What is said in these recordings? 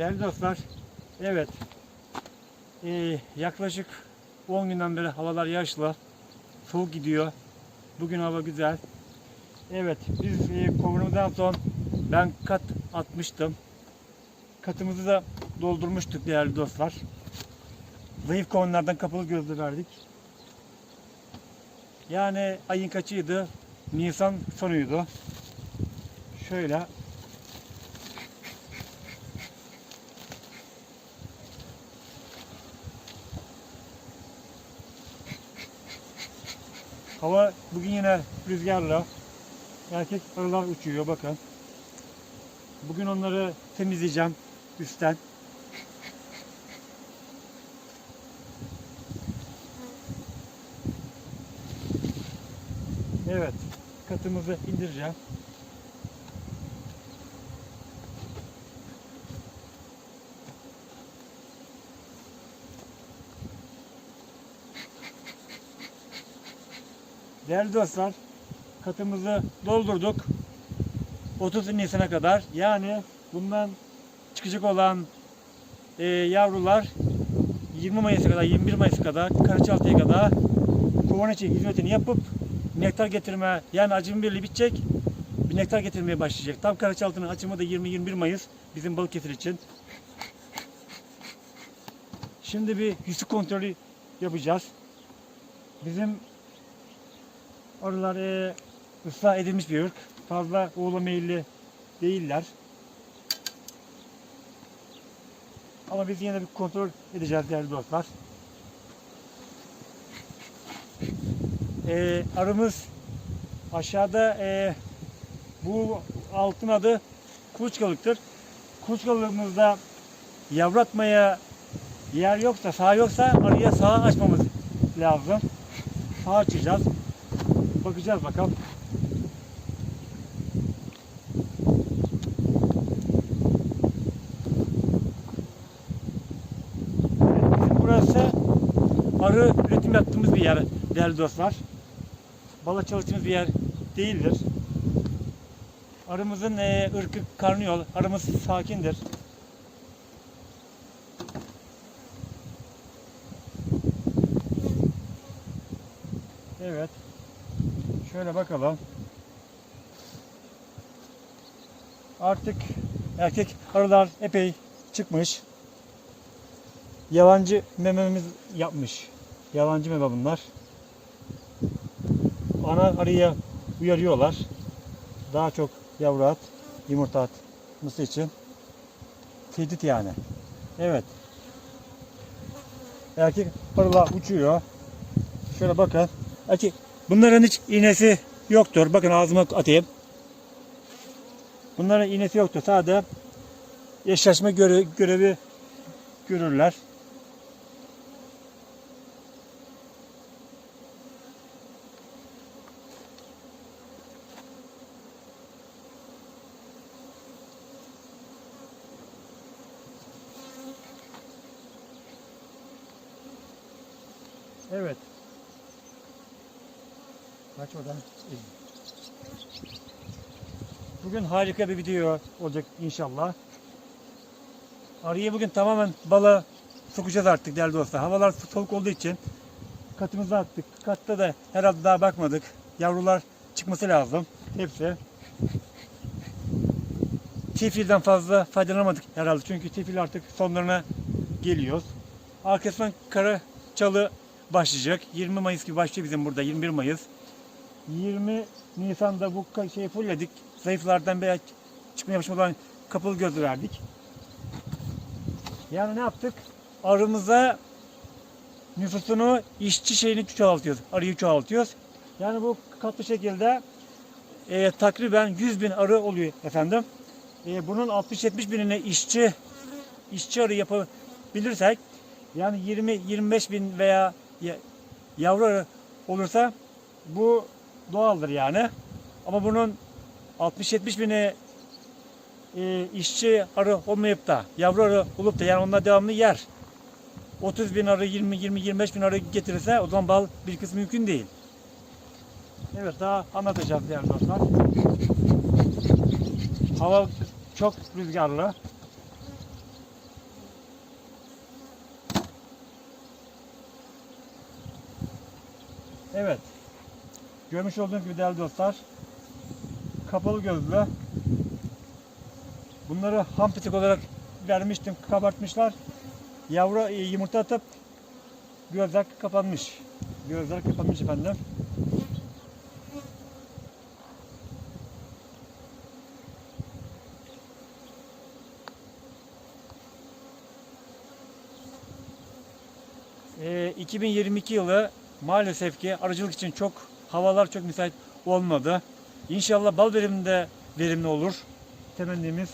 Değerli dostlar, evet Ee, yaklaşık 10 günden beri havalar yağışlı, soğuk gidiyor. Bugün hava güzel. Evet, biz e, kovunumuzdan son ben kat atmıştım. Katımızı da doldurmuştuk değerli dostlar. Zayıf kovanlardan kapalı gözlü verdik. Yani ayın kaçıydı? Nisan sonuydu. Şöyle Hava bugün yine rüzgarla. Erkek arılar uçuyor bakın. Bugün onları temizleyeceğim üstten. Evet, katımızı indireceğim. Değerli dostlar, katımızı doldurduk. 30 Nisan'a kadar. Yani bundan çıkacak olan e, yavrular 20 Mayıs'a kadar, 21 Mayıs'a kadar, Karaçaltı'ya kadar kovan için hizmetini yapıp nektar getirme, yani acım birliği bitecek, bir nektar getirmeye başlayacak. Tam Karaçaltı'nın açımı da 20-21 Mayıs bizim Balıkesir için. Şimdi bir yüzük kontrolü yapacağız. Bizim arılar e, ıslah edilmiş bir ırk. Fazla oğula meyilli değiller. Ama biz yine bir kontrol edeceğiz değerli dostlar. Ee, arımız aşağıda e, bu altın adı kuluçkalıktır. Kuluçkalığımızda yavru atmaya yer yoksa, sağ yoksa arıya sağa açmamız lazım. Sağa açacağız. Bakacağız bakalım. Burası arı üretim yaptığımız bir yer değerli dostlar. Bala çalıştığımız bir yer değildir. Arımızın e, ırkı karnıyol, arımız sakindir. Evet. Şöyle bakalım. Artık erkek arılar epey çıkmış. Yalancı mememiz yapmış. Yalancı meme bunlar. Ana arıya uyarıyorlar. Daha çok yavru at, yumurta atması için. Tehdit yani. Evet. Erkek arılar uçuyor. Şöyle bakın. Erkek Bunların hiç iğnesi yoktur. Bakın ağzıma atayım. Bunların iğnesi yoktur. Sadece eşleşme görevi, görevi görürler. Evet. Kaç oradan? Bugün harika bir video olacak inşallah. Arıyı bugün tamamen bala sokacağız artık değerli dostlar. Havalar soğuk olduğu için katımızı attık. Katta da herhalde daha bakmadık. Yavrular çıkması lazım. Hepsi. Tifilden fazla faydalanamadık herhalde. Çünkü tifil artık sonlarına geliyoruz. Arkasından kara çalı başlayacak. 20 Mayıs gibi başlıyor bizim burada. 21 Mayıs. 20 Nisan'da bu şeyi fullledik. Zayıflardan bir çıkmaya başlamış olan kapalı gözü verdik. Yani ne yaptık? Arımıza nüfusunu, işçi şeyini çoğaltıyoruz. Arıyı çoğaltıyoruz. Yani bu katlı şekilde e, takriben 100 bin arı oluyor efendim. E, bunun 60-70 binine işçi işçi arı yapabilirsek yani 20-25 bin veya ya- yavru arı olursa bu doğaldır yani. Ama bunun 60-70 bini e, işçi arı olmayıp da yavru arı olup da yani onlar devamlı yer. 30 bin arı, 20-25 bin arı getirirse o zaman bal bir kısmı mümkün değil. Evet daha anlatacağım değerli dostlar. Hava çok rüzgarlı. Evet. Görmüş olduğunuz gibi değerli dostlar. Kapalı gözlü. Bunları ham pitik olarak vermiştim. Kabartmışlar. Yavru e, yumurta atıp gözler kapanmış. Gözler kapanmış efendim. Ee, 2022 yılı maalesef ki arıcılık için çok havalar çok müsait olmadı. İnşallah bal veriminde verimli olur. Temennimiz.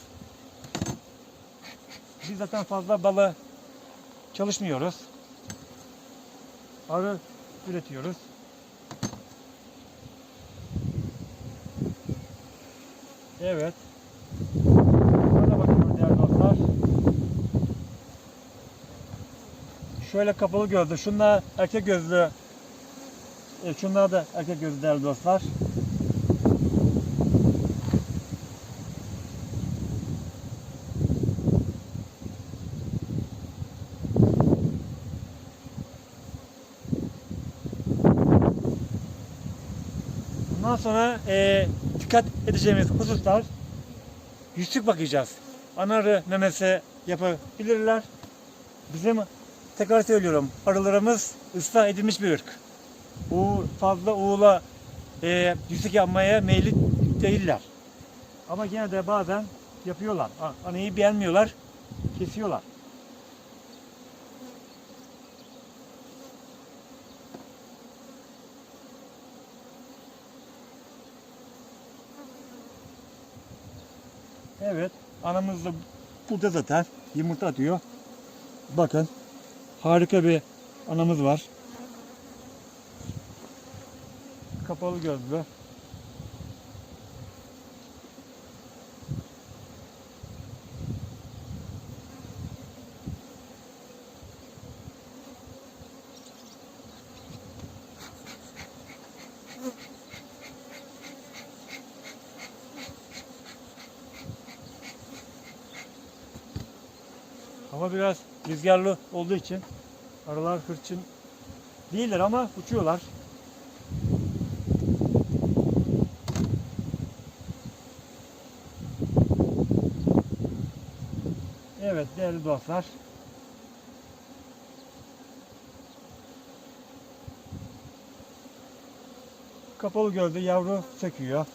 Biz zaten fazla balı çalışmıyoruz. Arı üretiyoruz. Evet. Buna bakıyoruz değerli dostlar. Şöyle kapalı gözlü. Şunlar erkek gözlü. Şunlar da erkek gözlü değerli dostlar. Bundan sonra e, dikkat edeceğimiz hususlar yüzlük bakacağız. Anarı memesi yapabilirler. Bizim tekrar söylüyorum arılarımız ıslah edilmiş bir ırk. U, fazla uğula e, yüzlük yapmaya meyilli değiller. Ama yine de bazen yapıyorlar. Anayı beğenmiyorlar, kesiyorlar. Evet, anamız da burada zaten yumurta atıyor. Bakın, harika bir anamız var. Kapalı gözlü. Hava biraz rüzgarlı olduğu için arılar hırçın değiller ama uçuyorlar. Evet değerli dostlar. Kapalı gölde yavru söküyor.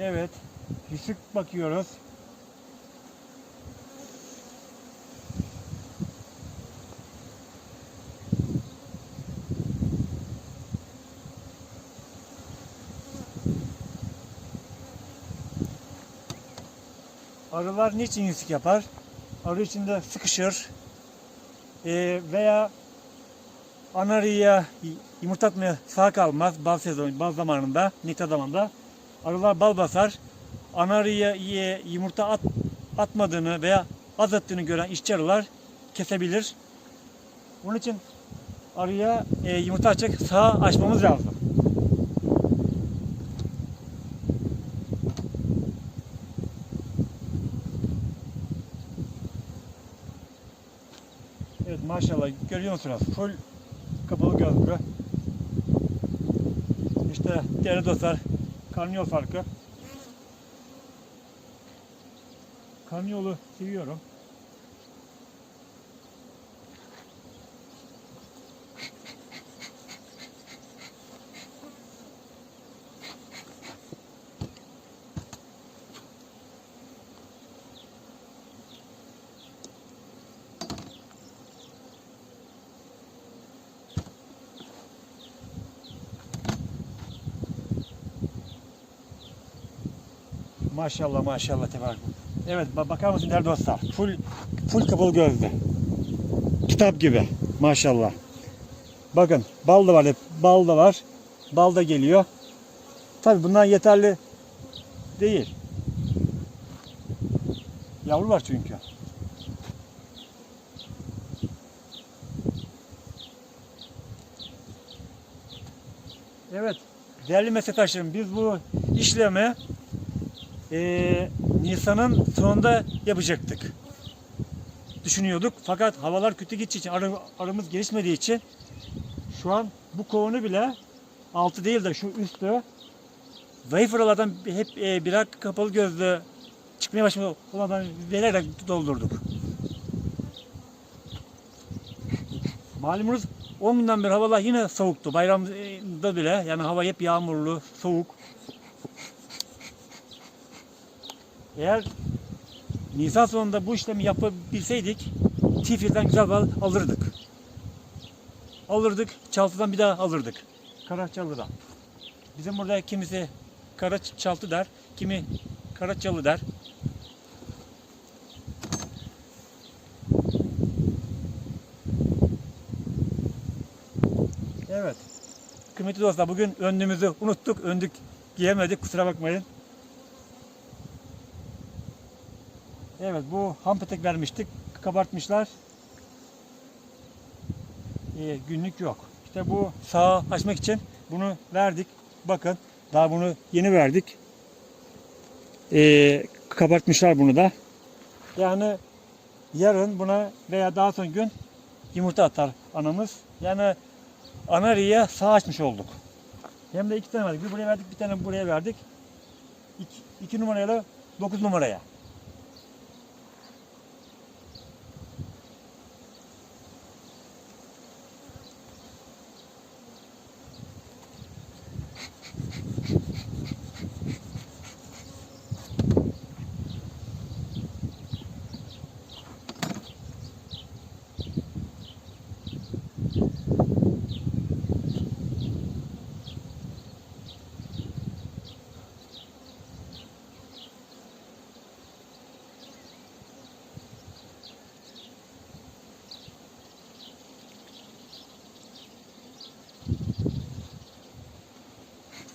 Evet. Yüzük bakıyoruz. Arılar niçin yüzük yapar? Arı içinde sıkışır Ee, veya anarıya yumurta atmaya sağ kalmaz bal sezonu, bal zamanında, nektar zamanında. Arılar bal basar. Anarıya yumurta at, atmadığını veya az attığını gören işçi arılar kesebilir. Onun için arıya e, yumurta açacak sağ açmamız lazım. Evet maşallah görüyor musunuz? Full kapalı gözlü. İşte değerli dostlar karnıyol farkı. Karnıyolu seviyorum. Maşallah maşallah tebarek. Evet bakar mısın değerli dostlar? Full, full kapalı gözlü. Kitap gibi maşallah. Bakın bal da var hep. Bal da var. Bal da geliyor. Tabi bunlar yeterli değil. Yavru var çünkü. Evet. Değerli meslektaşlarım biz bu işlemi e, Nisan'ın sonunda yapacaktık. Düşünüyorduk fakat havalar kötü gideceği için, arı, arımız gelişmediği için şu an bu kovanı bile altı değil de şu üstü zayıf aralardan hep e, birer kapalı gözlü çıkmaya başlamış olanlardan vererek doldurduk. Malumunuz 10 günden beri havalar yine soğuktu. Bayramda bile yani hava hep yağmurlu, soğuk. Eğer Nisan sonunda bu işlemi yapabilseydik Tifil'den güzel bal alırdık. Alırdık, Çaltı'dan bir daha alırdık. Karaçalı'dan. Bizim burada kimisi Karaçaltı der, kimi Karaçalı der. Evet. Kıymetli dostlar bugün önlüğümüzü unuttuk. Öndük giyemedik kusura bakmayın. Evet bu ham petek vermiştik. Kabartmışlar. Ee, günlük yok. İşte bu sağa açmak için bunu verdik. Bakın daha bunu yeni verdik. Ee, kabartmışlar bunu da. Yani yarın buna veya daha son gün yumurta atar anamız. Yani anarıya sağ açmış olduk. Hem de iki tane verdik. Bir buraya verdik, bir tane buraya verdik. İki, iki numarayla dokuz numaraya.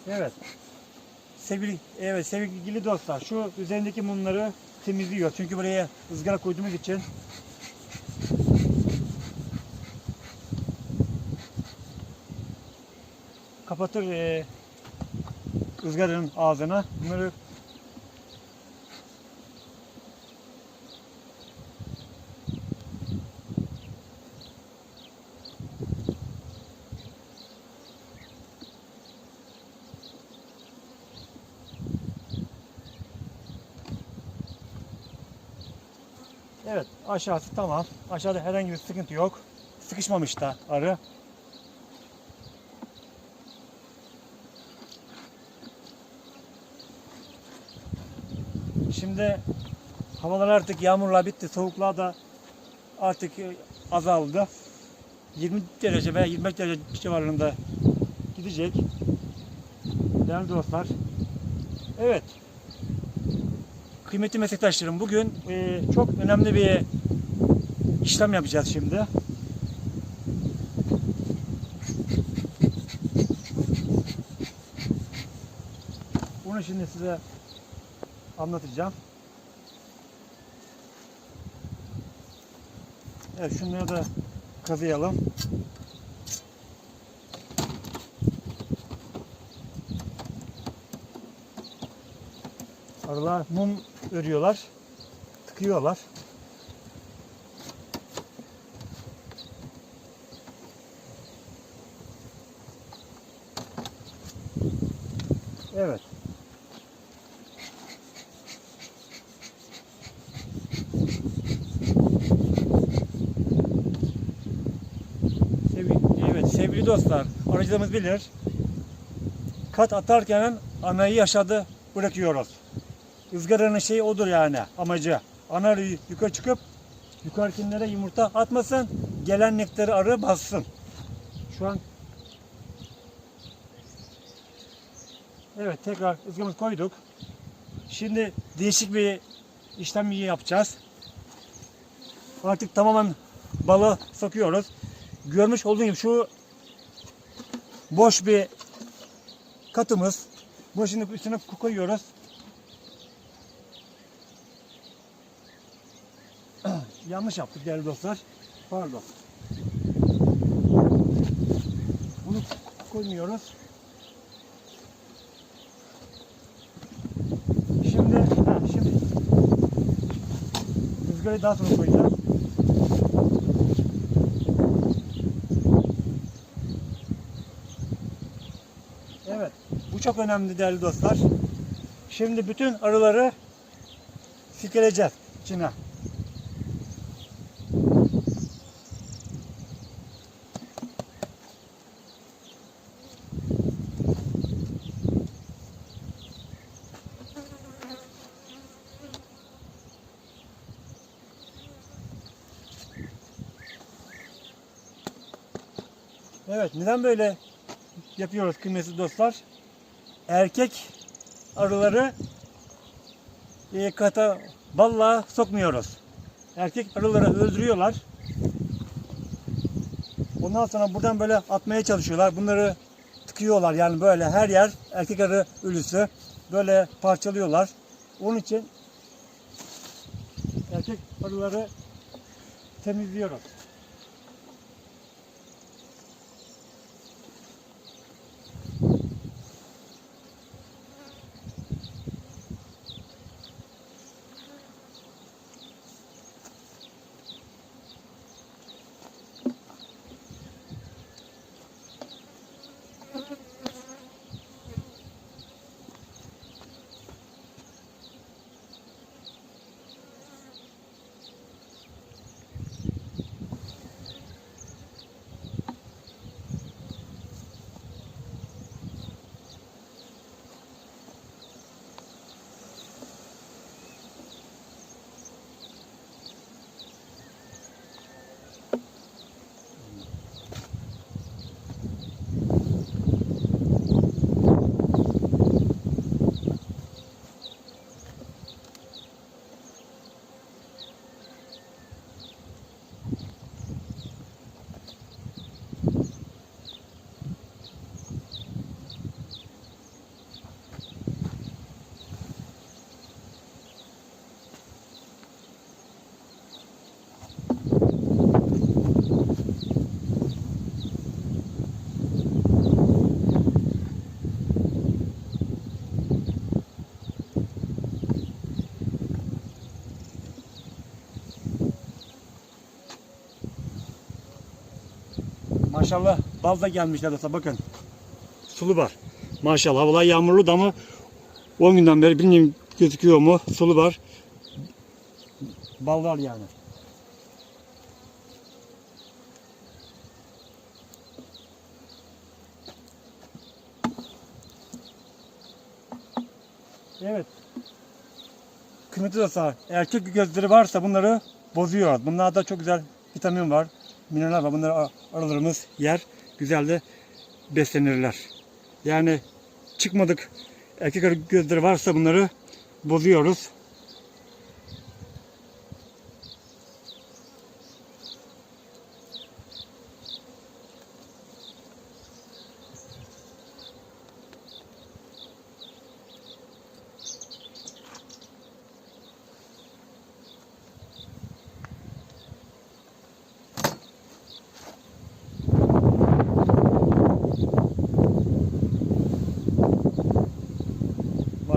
Evet. Sevgili evet sevgili dostlar şu üzerindeki mumları temizliyor. Çünkü buraya ızgara koyduğumuz için kapatır e, ızgaranın ağzına. Bunları Evet aşağısı tamam. Aşağıda herhangi bir sıkıntı yok. Sıkışmamış da arı. Şimdi havalar artık yağmurlar bitti. Soğuklar da artık e, azaldı. 20 derece veya 25 derece civarında gidecek. Değerli dostlar. Evet. Kıymetli meslektaşlarım bugün e, çok önemli bir işlem yapacağız şimdi. Bunu şimdi size anlatacağım. Evet şunları da kazıyalım. Arılar mum örüyorlar. Tıkıyorlar. Evet. Sevgili, evet sevgili dostlar, aracılığımız bilir. Kat atarken anayı aşağıda bırakıyoruz. Izgaranın şeyi odur yani amacı. Ana arı yukarı çıkıp yukarıdakilere yumurta atmasın, gelen nektarı arı bassın. Şu an Evet tekrar ızgaramızı koyduk. Şimdi değişik bir işlem yapacağız. Artık tamamen balı sokuyoruz. Görmüş olduğunuz şu boş bir katımız. Bunu şimdi üstüne koyuyoruz. yanlış yaptık değerli dostlar. Pardon. Bunu koymuyoruz. Şimdi, ha, şimdi rüzgarı daha sonra koyacağım. Evet, bu çok önemli değerli dostlar. Şimdi bütün arıları sikeleyeceğiz içine. Evet, neden böyle yapıyoruz kıymetli dostlar? Erkek arıları e, kata balla sokmuyoruz. Erkek arıları öldürüyorlar. Ondan sonra buradan böyle atmaya çalışıyorlar. Bunları tıkıyorlar yani böyle her yer erkek arı ölüsü. Böyle parçalıyorlar. Onun için erkek arıları temizliyoruz. Maşallah bal da gelmiş neredeyse bakın. Sulu var. Maşallah havalar yağmurlu da ama 10 günden beri bilmiyorum gözüküyor mu sulu var. Bal var yani. Evet. Kıymetli dostlar, erkek gözleri varsa bunları bozuyor. Bunlarda çok güzel vitamin var, mineral var. Bunları arılarımız yer, güzel de beslenirler. Yani çıkmadık erkek arı gözleri varsa bunları bozuyoruz.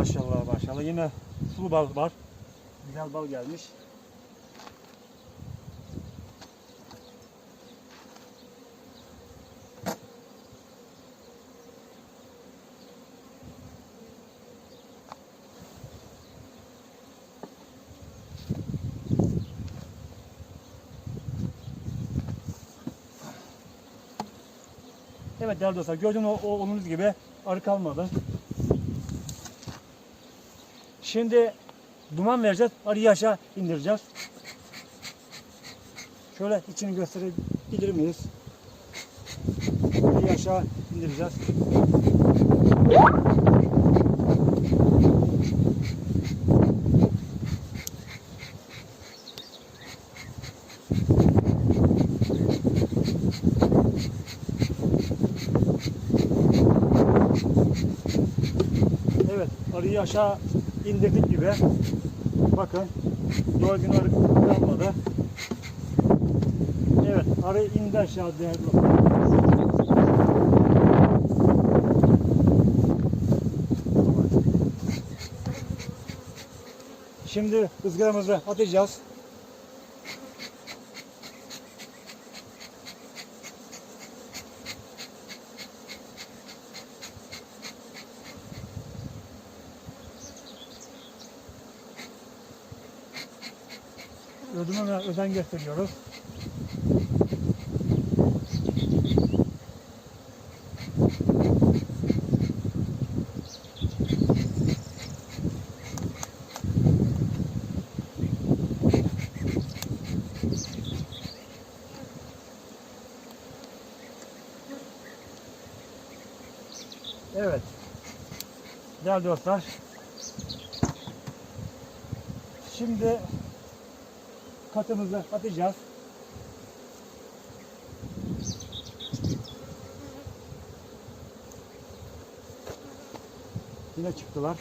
Maşallah maşallah yine sulu bal var. Güzel bal gelmiş. Evet değerli dostlar gördüğünüz o, o gibi arı kalmadı. Şimdi duman vereceğiz. Arıyı aşağı indireceğiz. Şöyle içini gösterebilir miyiz? Arıyı aşağı indireceğiz. Evet, arıyı aşağı indirdik gibi. Bakın, doğru gün arı kalmadı. Evet, arı indi aşağı değerli. Şimdi ızgaramızı atacağız. Gösteriyoruz. Evet. Değerli dostlar. Şimdi katımızı atacağız. Yine çıktılar.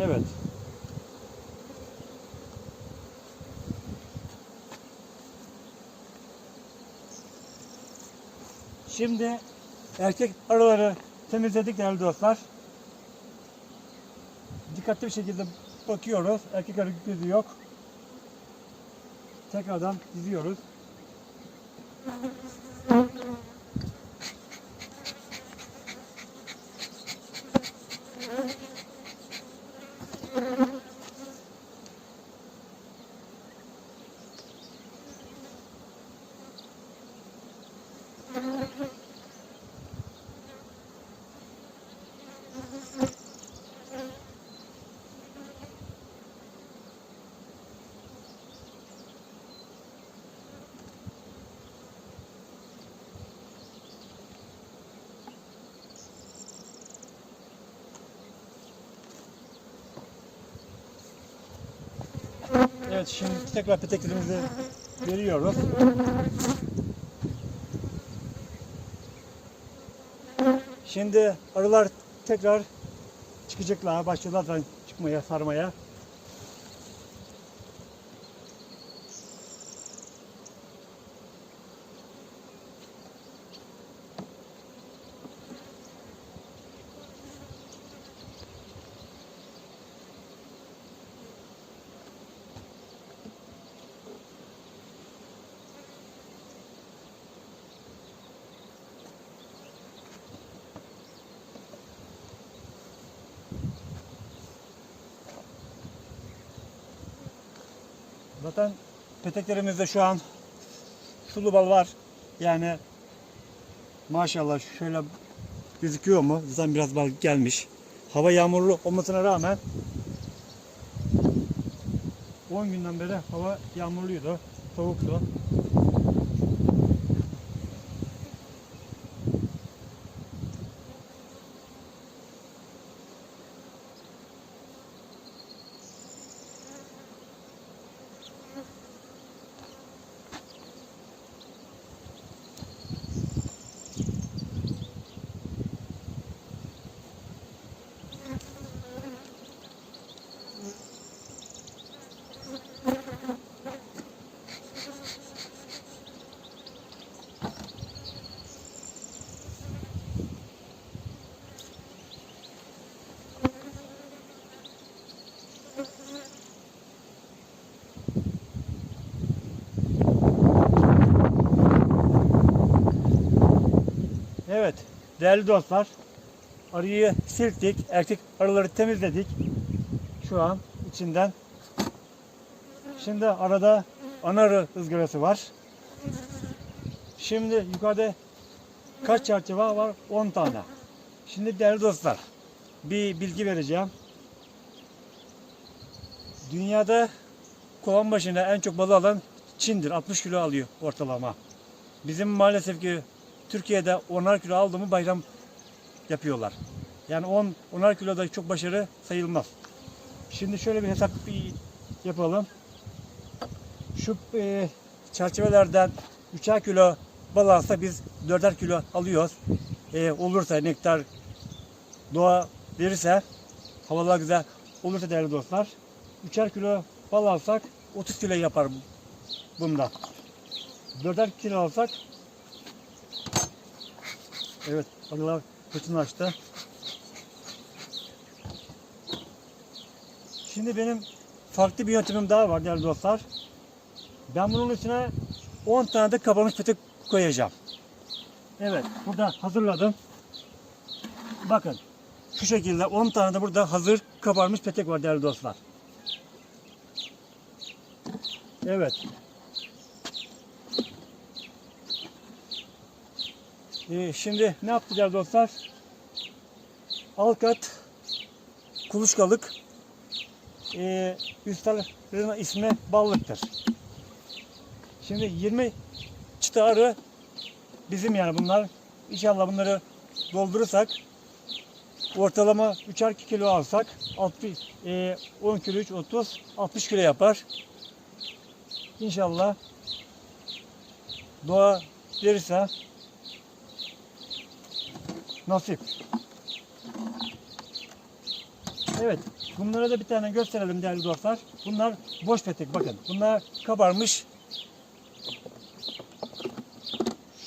Evet. Şimdi erkek arıları temizledik değerli dostlar. Dikkatli bir şekilde bakıyoruz. Erkek arı gözü yok. Tekrardan diziyoruz. Evet şimdi tekrar peteklerimizi veriyoruz. Şimdi arılar tekrar çıkacaklar, başladılar çıkmaya, sarmaya. Zaten peteklerimizde şu an sulu bal var. Yani maşallah şöyle gözüküyor mu? Zaten biraz bal gelmiş. Hava yağmurlu olmasına rağmen 10 günden beri hava yağmurluydu. Soğuktu. Evet değerli dostlar arıyı silktik. Erkek arıları temizledik. Şu an içinden. Şimdi arada ana arı ızgarası var. Şimdi yukarıda kaç çerçeve var? 10 tane. Şimdi değerli dostlar bir bilgi vereceğim. Dünyada kovan başına en çok balı alan Çin'dir. 60 kilo alıyor ortalama. Bizim maalesef ki Türkiye'de 10'ar kilo aldı mı bayram yapıyorlar. Yani 10 10'ar kilo da çok başarı sayılmaz. Şimdi şöyle bir hesap yapalım. Şu e, çerçevelerden 3'er kilo bal alsa biz 4'er kilo alıyoruz. E, olursa nektar doğa verirse havalar güzel olursa değerli dostlar 3'er kilo bal alsak 30 kilo yapar bunda. 4'er kilo alsak Evet, arılar fırtına açtı. Şimdi benim farklı bir yöntemim daha var değerli dostlar. Ben bunun üstüne 10 tane de kabarmış petek koyacağım. Evet, burada hazırladım. Bakın, şu şekilde 10 tane de burada hazır kabarmış petek var değerli dostlar. Evet. Ee, şimdi ne yapacağız dostlar? Alkat, kuluçkalık, ee, üstlerin ismi ballıktır. Şimdi 20 çıta arı bizim yani bunlar. İnşallah bunları doldurursak ortalama 3'er kilo alsak 60, e, 10 kilo 3, 30, 60 kilo yapar. İnşallah doğa verirse nasip. Evet, bunlara da bir tane gösterelim değerli dostlar. Bunlar boş petek bakın. Bunlar kabarmış.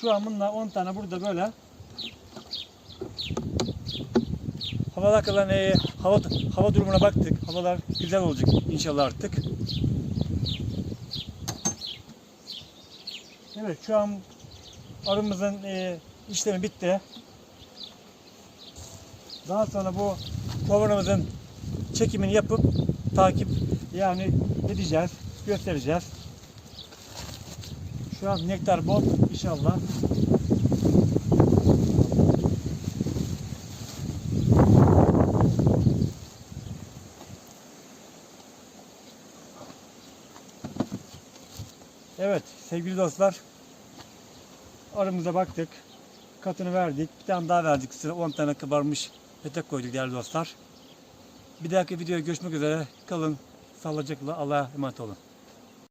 Şu an bunlar 10 tane burada böyle. Havada kalan e, hava hava durumuna baktık. Havalar güzel olacak inşallah artık. Evet şu an arımızın e, işlemi bitti. Daha sonra bu kovanımızın çekimini yapıp takip yani edeceğiz, göstereceğiz. Şu an nektar bol inşallah. Evet sevgili dostlar arımıza baktık. Katını verdik. Bir tane daha verdik. Sıra 10 tane kabarmış petek koyduk değerli dostlar. Bir dahaki videoya görüşmek üzere. Kalın sağlıcakla Allah'a emanet olun.